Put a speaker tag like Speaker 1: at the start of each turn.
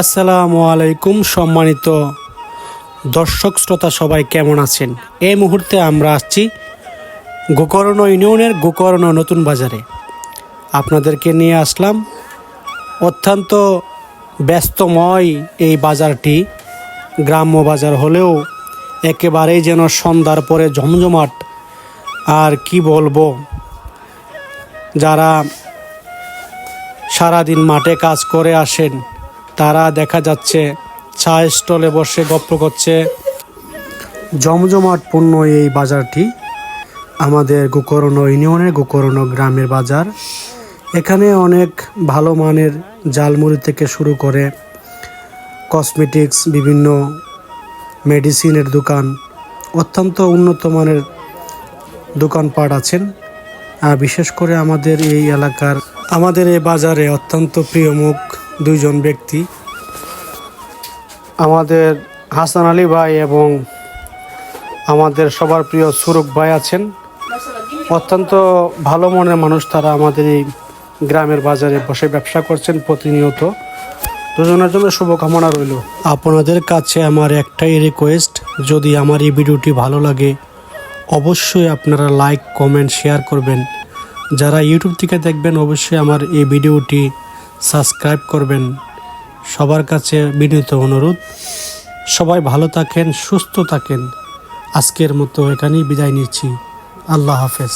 Speaker 1: আসসালামু আলাইকুম সম্মানিত দর্শক শ্রোতা সবাই কেমন আছেন? এই মুহূর্তে আমরা আসছি গোকর্ণ ইউনিয়নের গোকর্ণ নতুন বাজারে। আপনাদেরকে নিয়ে আসলাম অত্যন্ত ব্যস্তময় এই বাজারটি। গ্রাম্য বাজার হলেও একেবারেই যেন সন্ধ্যার পরে জমজমাট আর কি বলব? যারা সারাদিন মাঠে কাজ করে আসেন তারা দেখা যাচ্ছে চা স্টলে বসে গপ্প করছে। জমজমাট জমজমাটপূর্ণ এই বাজারটি, আমাদের গোকর্ণ ইউনিয়নের গোকর্ণ গ্রামের বাজার। এখানে অনেক ভালো মানের জালমুড়ি থেকে শুরু করে কসমেটিক্স, বিভিন্ন মেডিসিনের দোকান, অত্যন্ত উন্নত মানের দোকানপাট আছেন। আর বিশেষ করে আমাদের এই এলাকার, আমাদের এই বাজারে অত্যন্ত প্রিয় মুখ দুইজন ব্যক্তি। আমাদের হাসান আলী ভাই এবং আমাদের সবার প্রিয় সুরুক ভাই আছেন। অত্যন্ত ভালো মনের মানুষ তারা আমাদের এই গ্রামের বাজারে বসে ব্যবসা করছেন প্রতিনিয়ত। দুজনের জন্য শুভকামনা রইল। আপনাদের কাছে আমার একটাই রিকোয়েস্ট যদি আমার এই ভিডিওটি ভালো লাগে, অবশ্যই আপনারা লাইক কমেন্ট শেয়ার করবেন। যারা ইউটিউব থেকে দেখবেন, অবশ্যই আমার এই ভিডিওটি সাবস্ক্রাইব করবেন। সবার কাছে বিনীত অনুরোধ, সবাই ভালো থাকেন, সুস্থ থাকেন। আজকের মতো এখানেই বিদায় নিচ্ছি। আল্লাহ হাফেজ।